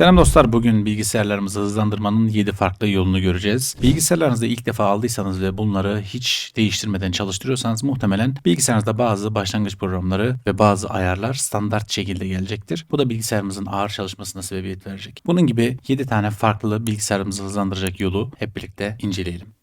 Selam dostlar. Bugün bilgisayarlarımızı hızlandırmanın 7 farklı yolunu göreceğiz. Bilgisayarlarınızı ilk defa aldıysanız ve bunları hiç değiştirmeden çalıştırıyorsanız muhtemelen bilgisayarınızda bazı başlangıç programları ve bazı ayarlar standart şekilde gelecektir. Bu da bilgisayarımızın ağır çalışmasına sebebiyet verecek. Bunun gibi 7 tane farklı bilgisayarımızı hızlandıracak yolu hep birlikte inceleyelim.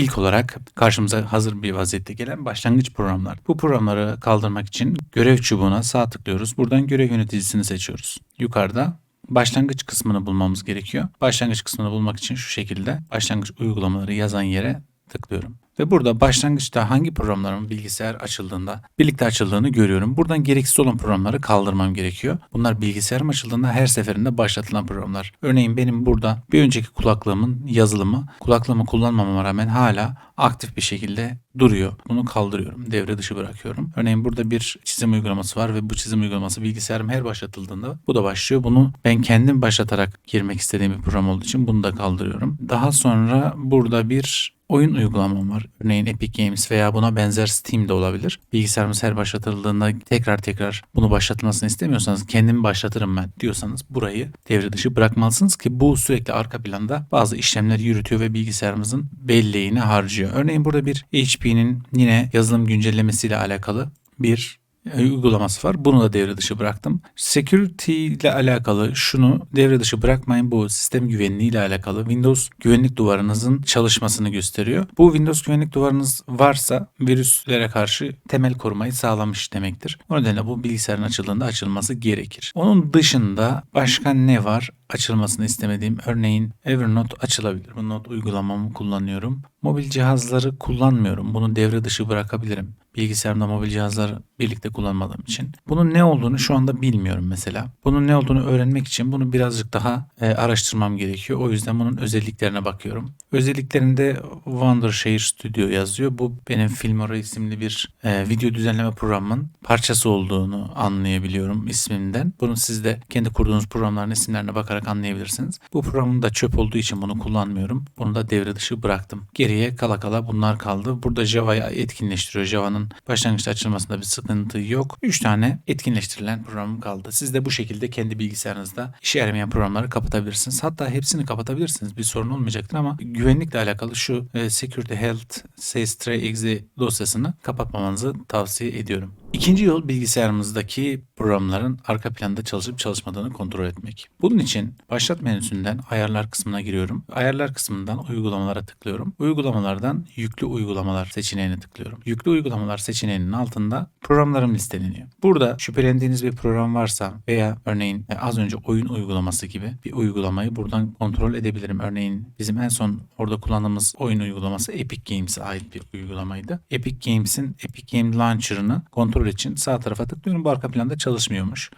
İlk olarak karşımıza hazır bir vaziyette gelen başlangıç programlar. Bu programları kaldırmak için görev çubuğuna sağ tıklıyoruz. Buradan görev yöneticisini seçiyoruz. Yukarıda başlangıç kısmını bulmamız gerekiyor. Başlangıç kısmını bulmak için şu şekilde başlangıç uygulamaları yazan yere tıklıyorum. Ve burada başlangıçta hangi programların bilgisayar açıldığında birlikte açıldığını görüyorum. Buradan gereksiz olan programları kaldırmam gerekiyor. Bunlar bilgisayarım açıldığında her seferinde başlatılan programlar. Örneğin benim burada bir önceki kulaklığımın yazılımı kulaklığımı kullanmamama rağmen hala aktif bir şekilde duruyor. Bunu kaldırıyorum. Devre dışı bırakıyorum. Örneğin burada bir çizim uygulaması var ve bu çizim uygulaması bilgisayarım her başlatıldığında bu da başlıyor. Bunu ben kendim başlatarak girmek istediğim bir program olduğu için bunu da kaldırıyorum. Daha sonra burada bir oyun uygulamam var. Örneğin Epic Games veya buna benzer Steam de olabilir. Bilgisayarımız her başlatıldığında tekrar tekrar bunu başlatılmasını istemiyorsanız kendim başlatırım ben diyorsanız burayı devre dışı bırakmalısınız ki bu sürekli arka planda bazı işlemler yürütüyor ve bilgisayarımızın belleğini harcıyor. Örneğin burada bir HP'nin yine yazılım güncellemesiyle alakalı bir uygulaması var. Bunu da devre dışı bıraktım. Security ile alakalı şunu devre dışı bırakmayın. Bu sistem güvenliği ile alakalı Windows güvenlik duvarınızın çalışmasını gösteriyor. Bu Windows güvenlik duvarınız varsa virüslere karşı temel korumayı sağlamış demektir. O nedenle bu bilgisayarın açıldığında açılması gerekir. Onun dışında başka ne var? Açılmasını istemediğim örneğin Evernote açılabilir. Bu not uygulamamı kullanıyorum. Mobil cihazları kullanmıyorum. Bunu devre dışı bırakabilirim. Bilgisayarımda mobil cihazlar birlikte kullanmadığım için. Bunun ne olduğunu şu anda bilmiyorum mesela. Bunun ne olduğunu öğrenmek için bunu birazcık daha e, araştırmam gerekiyor. O yüzden bunun özelliklerine bakıyorum. Özelliklerinde Wondershare Studio yazıyor. Bu benim Filmora isimli bir e, video düzenleme programının parçası olduğunu anlayabiliyorum isminden. Bunu siz de kendi kurduğunuz programların isimlerine bakarak anlayabilirsiniz. Bu programın da çöp olduğu için bunu kullanmıyorum. Bunu da devre dışı bıraktım. Geriye kala kala bunlar kaldı. Burada Java'yı etkinleştiriyor. Java'nın başlangıçta açılmasında bir sıkıntı yok. 3 tane etkinleştirilen programım kaldı. Siz de bu şekilde kendi bilgisayarınızda işe yaramayan programları kapatabilirsiniz. Hatta hepsini kapatabilirsiniz. Bir sorun olmayacaktır ama güvenlikle alakalı şu e, Security Health Sys3exe dosyasını kapatmamanızı tavsiye ediyorum. İkinci yol bilgisayarımızdaki programların arka planda çalışıp çalışmadığını kontrol etmek. Bunun için başlat menüsünden ayarlar kısmına giriyorum. Ayarlar kısmından uygulamalara tıklıyorum. Uygulamalardan yüklü uygulamalar seçeneğine tıklıyorum. Yüklü uygulamalar seçeneğinin altında programlarım listeleniyor. Burada şüphelendiğiniz bir program varsa veya örneğin e, az önce oyun uygulaması gibi bir uygulamayı buradan kontrol edebilirim. Örneğin bizim en son orada kullandığımız oyun uygulaması Epic Games'e ait bir uygulamaydı. Epic Games'in Epic Game Launcher'ını kontrol için sağ tarafa tıklıyorum. Bu arka planda çalışmıyormuş.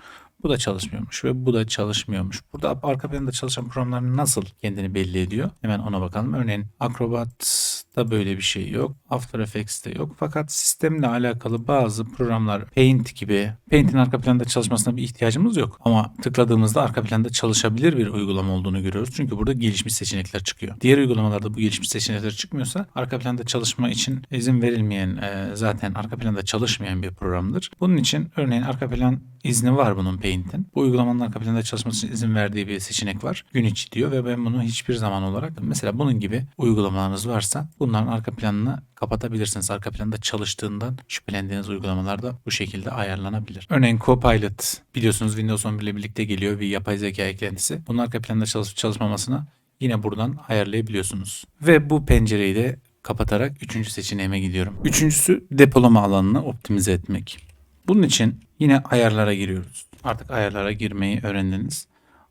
Bu da çalışmıyormuş ve bu da çalışmıyormuş. Burada arka planda çalışan programlar nasıl kendini belli ediyor? Hemen ona bakalım. Örneğin Acrobat'ta böyle bir şey yok. After Effects'te yok. Fakat sistemle alakalı bazı programlar Paint gibi Paint'in arka planda çalışmasına bir ihtiyacımız yok. Ama tıkladığımızda arka planda çalışabilir bir uygulama olduğunu görüyoruz. Çünkü burada gelişmiş seçenekler çıkıyor. Diğer uygulamalarda bu gelişmiş seçenekler çıkmıyorsa arka planda çalışma için izin verilmeyen e, zaten arka planda çalışmayan bir programdır. Bunun için örneğin arka plan izni var bunun Paint'in. Bu uygulamanın arka çalışması için izin verdiği bir seçenek var. Gün içi diyor ve ben bunu hiçbir zaman olarak mesela bunun gibi uygulamalarınız varsa bunların arka planını kapatabilirsiniz. Arka planda çalıştığından şüphelendiğiniz uygulamalar da bu şekilde ayarlanabilir. Örneğin Copilot biliyorsunuz Windows 11 ile birlikte geliyor bir yapay zeka eklentisi. Bunun arka planda çalışıp çalışmamasını yine buradan ayarlayabiliyorsunuz. Ve bu pencereyi de kapatarak üçüncü seçeneğime gidiyorum. Üçüncüsü depolama alanını optimize etmek. Bunun için yine ayarlara giriyoruz. Artık ayarlara girmeyi öğrendiniz.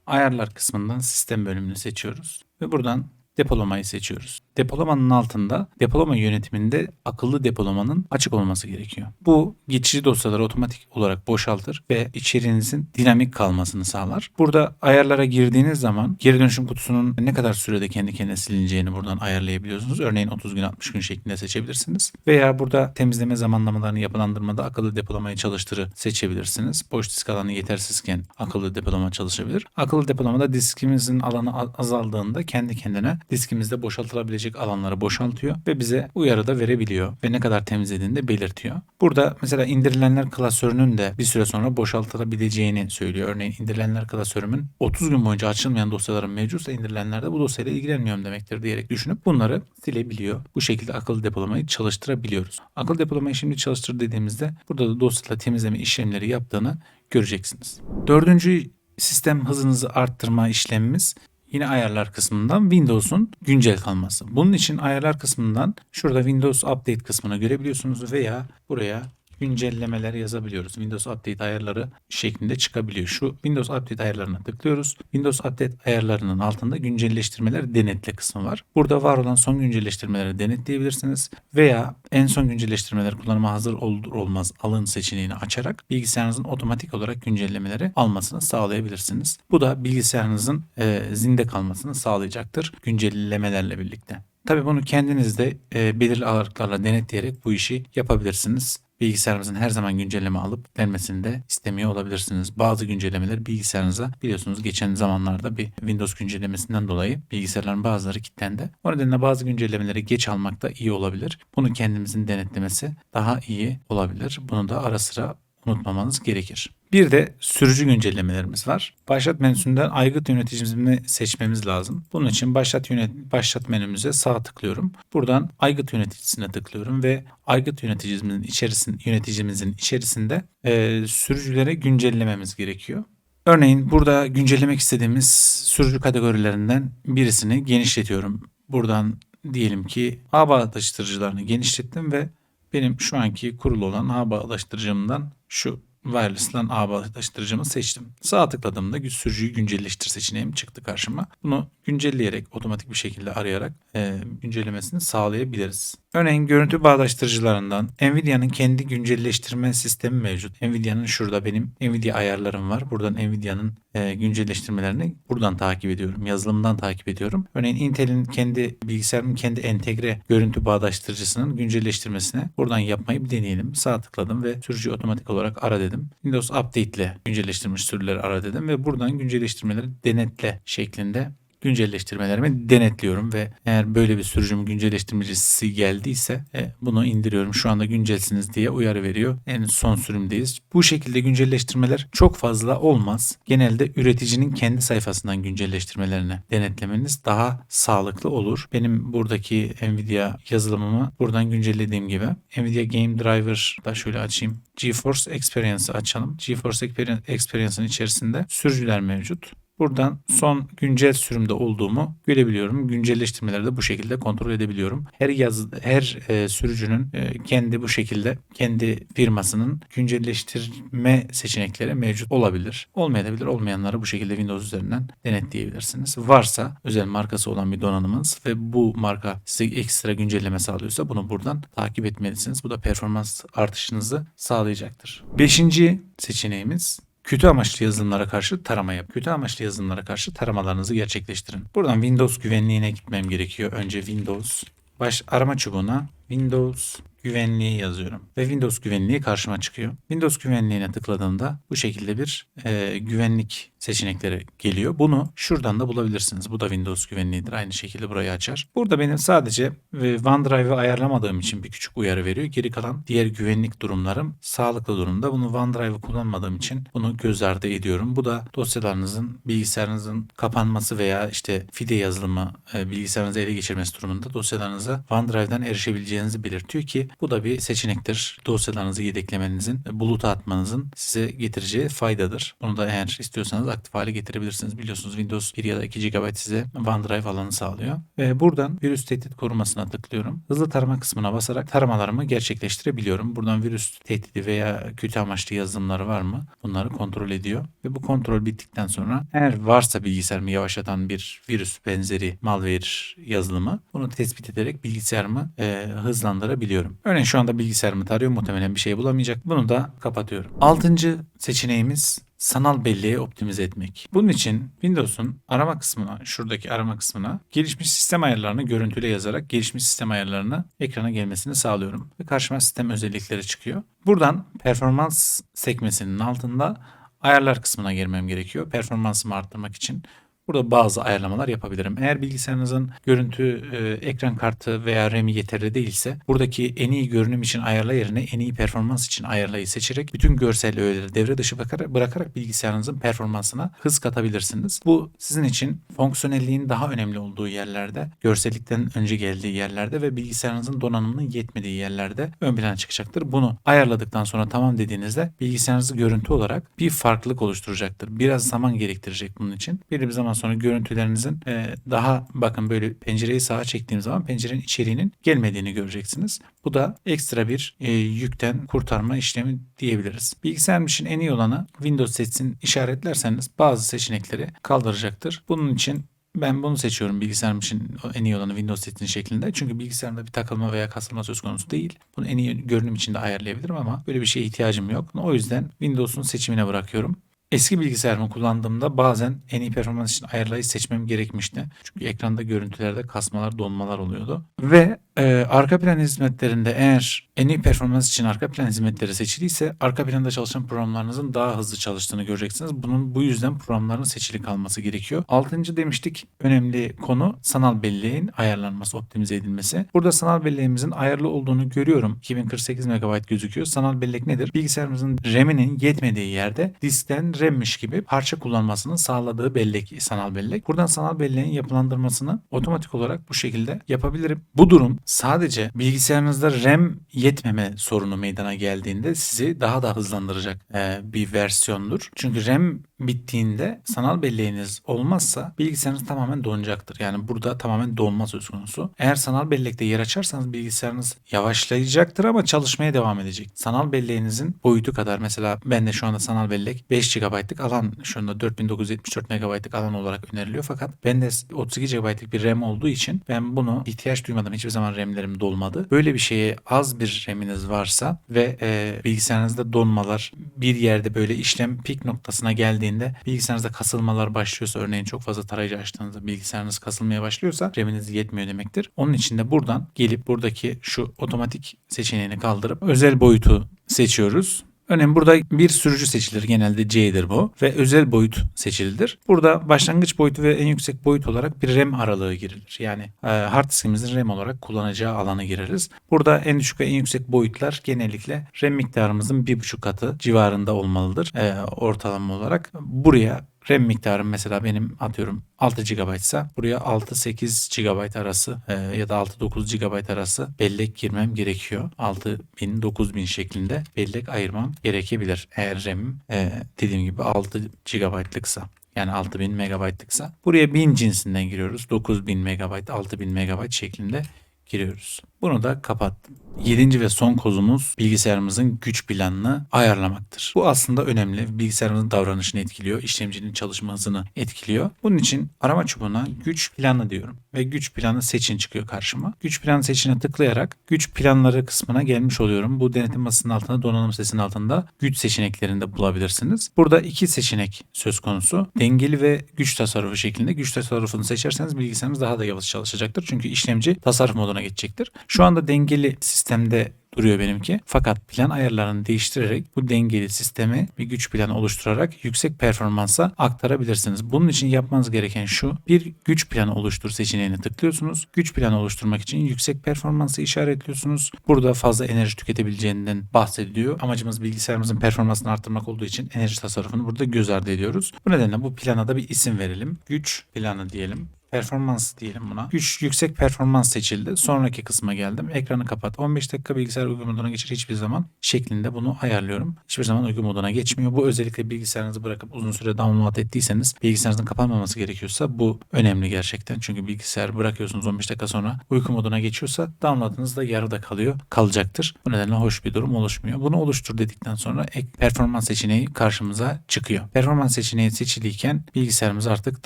Ayarlar kısmından sistem bölümünü seçiyoruz ve buradan depolamayı seçiyoruz. Depolamanın altında depolama yönetiminde akıllı depolamanın açık olması gerekiyor. Bu geçici dosyaları otomatik olarak boşaltır ve içeriğinizin dinamik kalmasını sağlar. Burada ayarlara girdiğiniz zaman geri dönüşüm kutusunun ne kadar sürede kendi kendine silineceğini buradan ayarlayabiliyorsunuz. Örneğin 30 gün 60 gün şeklinde seçebilirsiniz. Veya burada temizleme zamanlamalarını yapılandırmada akıllı depolamayı çalıştırı seçebilirsiniz. Boş disk alanı yetersizken akıllı depolama çalışabilir. Akıllı depolamada diskimizin alanı azaldığında kendi kendine diskimizde boşaltılabilecek alanları boşaltıyor ve bize uyarı da verebiliyor ve ne kadar temizlediğini de belirtiyor. Burada mesela indirilenler klasörünün de bir süre sonra boşaltılabileceğini söylüyor. Örneğin indirilenler klasörümün 30 gün boyunca açılmayan dosyaların mevcutsa indirilenlerde bu dosyayla ilgilenmiyorum demektir diyerek düşünüp bunları silebiliyor. Bu şekilde akıllı depolamayı çalıştırabiliyoruz. Akıllı depolamayı şimdi çalıştır dediğimizde burada da dosyayla temizleme işlemleri yaptığını göreceksiniz. Dördüncü sistem hızınızı arttırma işlemimiz yine ayarlar kısmından Windows'un güncel kalması. Bunun için ayarlar kısmından şurada Windows Update kısmını görebiliyorsunuz veya buraya güncellemeler yazabiliyoruz. Windows Update ayarları şeklinde çıkabiliyor. Şu Windows Update ayarlarına tıklıyoruz. Windows Update ayarlarının altında güncelleştirmeler denetle kısmı var. Burada var olan son güncelleştirmeleri denetleyebilirsiniz veya en son güncelleştirmeler kullanıma hazır olur olmaz alın seçeneğini açarak bilgisayarınızın otomatik olarak güncellemeleri almasını sağlayabilirsiniz. Bu da bilgisayarınızın e, zinde kalmasını sağlayacaktır güncellemelerle birlikte. Tabii bunu kendiniz de e, belirli aralıklarla denetleyerek bu işi yapabilirsiniz bilgisayarımızın her zaman güncelleme alıp vermesini de istemiyor olabilirsiniz. Bazı güncellemeler bilgisayarınıza biliyorsunuz geçen zamanlarda bir Windows güncellemesinden dolayı bilgisayarların bazıları kilitlendi. O nedenle bazı güncellemeleri geç almak da iyi olabilir. Bunu kendimizin denetlemesi daha iyi olabilir. Bunu da ara sıra unutmamanız gerekir. Bir de sürücü güncellemelerimiz var. Başlat menüsünden aygıt yöneticimizi seçmemiz lazım. Bunun için başlat yönet başlat menümüze sağ tıklıyorum. Buradan aygıt yöneticisine tıklıyorum ve aygıt yöneticimizin içerisinde yöneticimizin içerisinde e, sürücülere güncellememiz gerekiyor. Örneğin burada güncellemek istediğimiz sürücü kategorilerinden birisini genişletiyorum. Buradan diyelim ki ağ bağdaştırıcılarını genişlettim ve benim şu anki kurulu olan ağ bağdaştırıcımdan şu wireless'lan ağ bağdaştırıcımı seçtim. Sağ tıkladığımda güç sürücüyü güncelleştir seçeneğim çıktı karşıma. Bunu güncelleyerek otomatik bir şekilde arayarak e, güncellemesini sağlayabiliriz. Örneğin görüntü bağdaştırıcılarından Nvidia'nın kendi güncelleştirme sistemi mevcut. Nvidia'nın şurada benim Nvidia ayarlarım var. Buradan Nvidia'nın e, güncelleştirmelerini buradan takip ediyorum. Yazılımdan takip ediyorum. Örneğin Intel'in kendi bilgisayarımın kendi entegre görüntü bağdaştırıcısının güncelleştirmesine buradan yapmayı bir deneyelim. Sağ tıkladım ve sürücü otomatik olarak ara dedim. Windows Update ile güncelleştirilmiş sürüleri ara dedim ve buradan güncelleştirmeleri denetle şeklinde güncelleştirmelerimi denetliyorum ve eğer böyle bir sürücüm güncelleştirmecisi geldiyse e, bunu indiriyorum. Şu anda güncelsiniz diye uyarı veriyor. En son sürümdeyiz. Bu şekilde güncelleştirmeler çok fazla olmaz. Genelde üreticinin kendi sayfasından güncelleştirmelerini denetlemeniz daha sağlıklı olur. Benim buradaki Nvidia yazılımımı buradan güncellediğim gibi Nvidia Game Driver da şöyle açayım. GeForce Experience'ı açalım. GeForce Experience'ın içerisinde sürücüler mevcut. Buradan son güncel sürümde olduğumu görebiliyorum. Güncelleştirmeleri de bu şekilde kontrol edebiliyorum. Her yaz her e, sürücünün e, kendi bu şekilde kendi firmasının güncelleştirme seçenekleri mevcut olabilir. Olmayabilir. Olmayanları bu şekilde Windows üzerinden denetleyebilirsiniz. Varsa özel markası olan bir donanımınız ve bu marka size ekstra güncelleme sağlıyorsa bunu buradan takip etmelisiniz. Bu da performans artışınızı sağlayacaktır. Beşinci seçeneğimiz Kötü amaçlı yazılımlara karşı tarama yap. Kötü amaçlı yazılımlara karşı taramalarınızı gerçekleştirin. Buradan Windows güvenliğine gitmem gerekiyor. Önce Windows baş arama çubuğuna Windows güvenliği yazıyorum ve Windows güvenliği karşıma çıkıyor. Windows güvenliğine tıkladığımda bu şekilde bir e, güvenlik seçenekleri geliyor. Bunu şuradan da bulabilirsiniz. Bu da Windows güvenliğidir. Aynı şekilde burayı açar. Burada benim sadece e, OneDrive'ı ayarlamadığım için bir küçük uyarı veriyor. Geri kalan diğer güvenlik durumlarım sağlıklı durumda. Bunu OneDrive'ı kullanmadığım için bunu göz ardı ediyorum. Bu da dosyalarınızın bilgisayarınızın kapanması veya işte FIDE yazılımı e, bilgisayarınızı ele geçirmesi durumunda dosyalarınıza OneDrive'dan erişebileceğinizi belirtiyor ki bu da bir seçenektir. Dosyalarınızı yedeklemenizin, buluta atmanızın size getireceği faydadır. Bunu da eğer istiyorsanız aktif hale getirebilirsiniz. Biliyorsunuz Windows 1 ya da 2 GB size OneDrive alanı sağlıyor. Ve buradan virüs tehdit korumasına tıklıyorum. Hızlı tarama kısmına basarak taramalarımı gerçekleştirebiliyorum. Buradan virüs tehdidi veya kötü amaçlı yazılımları var mı? Bunları kontrol ediyor. Ve bu kontrol bittikten sonra eğer varsa bilgisayarımı yavaşlatan bir virüs benzeri malware yazılımı bunu tespit ederek bilgisayarımı e, hızlandırabiliyorum. Örneğin şu anda bilgisayarımı tarıyor muhtemelen bir şey bulamayacak. Bunu da kapatıyorum. Altıncı seçeneğimiz sanal belleği optimize etmek. Bunun için Windows'un arama kısmına, şuradaki arama kısmına gelişmiş sistem ayarlarını görüntüle yazarak gelişmiş sistem ayarlarını ekrana gelmesini sağlıyorum. Ve karşıma sistem özellikleri çıkıyor. Buradan performans sekmesinin altında ayarlar kısmına girmem gerekiyor. Performansımı arttırmak için Burada bazı ayarlamalar yapabilirim. Eğer bilgisayarınızın görüntü e, ekran kartı veya RAM'i yeterli değilse buradaki en iyi görünüm için ayarla yerine en iyi performans için ayarlayı seçerek bütün görsel öğeleri devre dışı bakarak, bırakarak bilgisayarınızın performansına hız katabilirsiniz. Bu sizin için fonksiyonelliğin daha önemli olduğu yerlerde, görsellikten önce geldiği yerlerde ve bilgisayarınızın donanımının yetmediği yerlerde ön plana çıkacaktır. Bunu ayarladıktan sonra tamam dediğinizde bilgisayarınızı görüntü olarak bir farklılık oluşturacaktır. Biraz zaman gerektirecek bunun için. Belli bir zaman sonra görüntülerinizin e, daha bakın böyle pencereyi sağa çektiğim zaman pencerenin içeriğinin gelmediğini göreceksiniz. Bu da ekstra bir e, yükten kurtarma işlemi diyebiliriz. Bilgisayar için en iyi olanı Windows seçsin işaretlerseniz bazı seçenekleri kaldıracaktır. Bunun için ben bunu seçiyorum bilgisayarım için en iyi olanı Windows seçtiğin şeklinde. Çünkü bilgisayarımda bir takılma veya kasılma söz konusu değil. Bunu en iyi görünüm için de ayarlayabilirim ama böyle bir şeye ihtiyacım yok. O yüzden Windows'un seçimine bırakıyorum. Eski bilgisayarımı kullandığımda bazen en iyi performans için ayarlayı seçmem gerekmişti. Çünkü ekranda görüntülerde kasmalar, donmalar oluyordu. Ve e, arka plan hizmetlerinde eğer en iyi performans için arka plan hizmetleri seçiliyse arka planda çalışan programlarınızın daha hızlı çalıştığını göreceksiniz. Bunun bu yüzden programların seçili kalması gerekiyor. Altıncı demiştik önemli konu sanal belleğin ayarlanması, optimize edilmesi. Burada sanal belleğimizin ayarlı olduğunu görüyorum. 2048 MB gözüküyor. Sanal bellek nedir? Bilgisayarımızın RAM'inin yetmediği yerde diskten RAM'miş gibi parça kullanmasını sağladığı bellek, sanal bellek. Buradan sanal belleğin yapılandırmasını otomatik olarak bu şekilde yapabilirim. Bu durum sadece bilgisayarınızda RAM yetmeme sorunu meydana geldiğinde sizi daha da hızlandıracak bir versiyondur. Çünkü RAM bittiğinde sanal belleğiniz olmazsa bilgisayarınız tamamen donacaktır. Yani burada tamamen donma söz konusu. Eğer sanal bellekte yer açarsanız bilgisayarınız yavaşlayacaktır ama çalışmaya devam edecek. Sanal belleğinizin boyutu kadar mesela ben de şu anda sanal bellek 5 GB'lık alan şu anda 4974 MB'lık alan olarak öneriliyor. Fakat bende 32 GB'lık bir RAM olduğu için ben bunu ihtiyaç duymadım. Hiçbir zaman RAM'lerim dolmadı. Böyle bir şeye az bir RAM'iniz varsa ve e, bilgisayarınızda donmalar bir yerde böyle işlem pik noktasına geldiğinde bilgisayarınızda kasılmalar başlıyorsa örneğin çok fazla tarayıcı açtığınızda bilgisayarınız kasılmaya başlıyorsa RAM'iniz yetmiyor demektir. Onun için de buradan gelip buradaki şu otomatik seçeneğini kaldırıp özel boyutu seçiyoruz. Örneğin burada bir sürücü seçilir. Genelde C'dir bu. Ve özel boyut seçilidir. Burada başlangıç boyutu ve en yüksek boyut olarak bir RAM aralığı girilir. Yani e, hard diskimizin RAM olarak kullanacağı alanı gireriz. Burada en düşük ve en yüksek boyutlar genellikle RAM miktarımızın bir buçuk katı civarında olmalıdır. E, ortalama olarak. Buraya RAM miktarım mesela benim atıyorum 6 GB ise buraya 6-8 GB arası e, ya da 6-9 GB arası bellek girmem gerekiyor. 6000-9000 şeklinde bellek ayırmam gerekebilir. Eğer RAM'im e, dediğim gibi 6 GB'lıksa. Yani 6000 MB'lıksa. Buraya 1000 cinsinden giriyoruz. 9000 MB, 6000 MB şeklinde giriyoruz. Bunu da kapattım. Yedinci ve son kozumuz bilgisayarımızın güç planını ayarlamaktır. Bu aslında önemli. Bilgisayarımızın davranışını etkiliyor. işlemcinin çalışma hızını etkiliyor. Bunun için arama çubuğuna güç planı diyorum. Ve güç planı seçin çıkıyor karşıma. Güç planı seçine tıklayarak güç planları kısmına gelmiş oluyorum. Bu denetim masasının altında donanım sesinin altında güç seçeneklerinde bulabilirsiniz. Burada iki seçenek söz konusu. Dengeli ve güç tasarrufu şeklinde. Güç tasarrufunu seçerseniz bilgisayarınız daha da yavaş çalışacaktır. Çünkü işlemci tasarruf moduna geçecektir. Şu anda dengeli sistemde duruyor benimki. Fakat plan ayarlarını değiştirerek bu dengeli sistemi bir güç planı oluşturarak yüksek performansa aktarabilirsiniz. Bunun için yapmanız gereken şu. Bir güç planı oluştur seçeneğine tıklıyorsunuz. Güç planı oluşturmak için yüksek performansı işaretliyorsunuz. Burada fazla enerji tüketebileceğinden bahsediliyor. Amacımız bilgisayarımızın performansını arttırmak olduğu için enerji tasarrufunu burada göz ardı ediyoruz. Bu nedenle bu plana da bir isim verelim. Güç planı diyelim performans diyelim buna. Güç yüksek performans seçildi. Sonraki kısma geldim. Ekranı kapat. 15 dakika bilgisayar uygun moduna geçir hiçbir zaman şeklinde bunu ayarlıyorum. Hiçbir zaman uygun moduna geçmiyor. Bu özellikle bilgisayarınızı bırakıp uzun süre download ettiyseniz bilgisayarınızın kapanmaması gerekiyorsa bu önemli gerçekten. Çünkü bilgisayar bırakıyorsunuz 15 dakika sonra uyku moduna geçiyorsa downloadınız da yarıda kalıyor. Kalacaktır. Bu nedenle hoş bir durum oluşmuyor. Bunu oluştur dedikten sonra ek performans seçeneği karşımıza çıkıyor. Performans seçeneği seçiliyken bilgisayarımız artık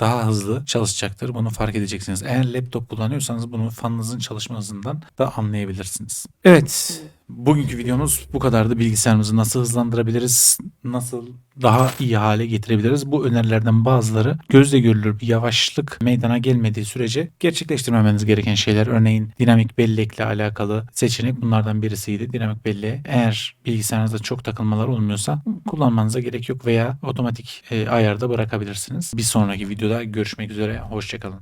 daha hızlı çalışacaktır. Bunu fark edeceksiniz. Eğer laptop kullanıyorsanız bunu fanınızın çalışma hızından da anlayabilirsiniz. Evet Bugünkü videomuz bu kadardı. Bilgisayarımızı nasıl hızlandırabiliriz, nasıl daha iyi hale getirebiliriz? Bu önerilerden bazıları gözle görülür bir yavaşlık meydana gelmediği sürece gerçekleştirmemeniz gereken şeyler. Örneğin dinamik bellekle alakalı seçenek bunlardan birisiydi. Dinamik belleğe eğer bilgisayarınızda çok takılmalar olmuyorsa kullanmanıza gerek yok veya otomatik e, ayarda bırakabilirsiniz. Bir sonraki videoda görüşmek üzere. Hoşçakalın.